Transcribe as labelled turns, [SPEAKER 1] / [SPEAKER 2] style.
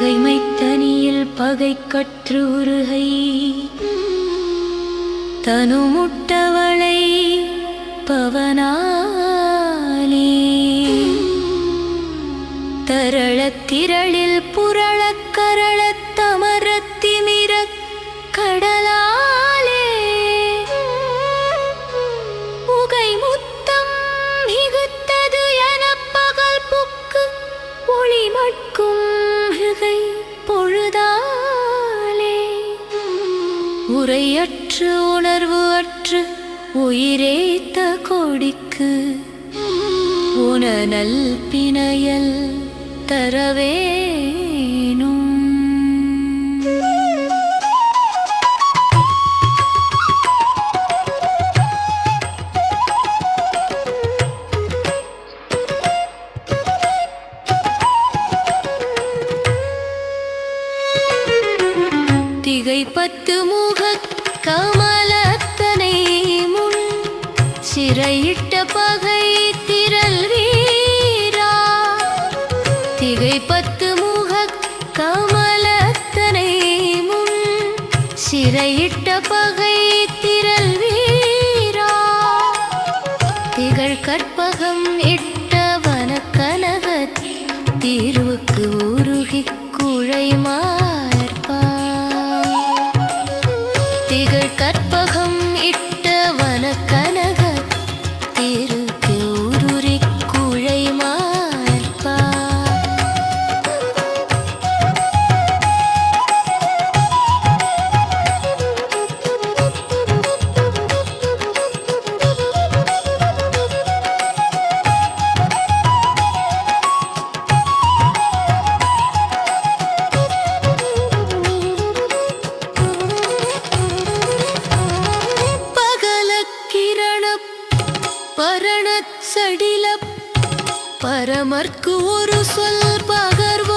[SPEAKER 1] பகைமை தனியில் பகை கற்று உருகை. தனு தனுமுட்டவளை பவனாலே. தரளத்திரளில் புற உரையற்று உணர்வு அற்று உயிரேத்த கொடிக்கு. உணனல் பிணையல் தரவே திகைப்பத்து முக கமலத்தனை முன் சிறையிட்ட பகை திரள் வீரா. திகை பத்து முக கமலத்தனை முன் சிறையிட்ட பகை திரள் வீரா. திகழ் கற்பகம் இட்டவன கனக தீர்வுக்கு உருகி குழைமா சடில பரமர்க்கு ஒரு சொல் பகர்வ?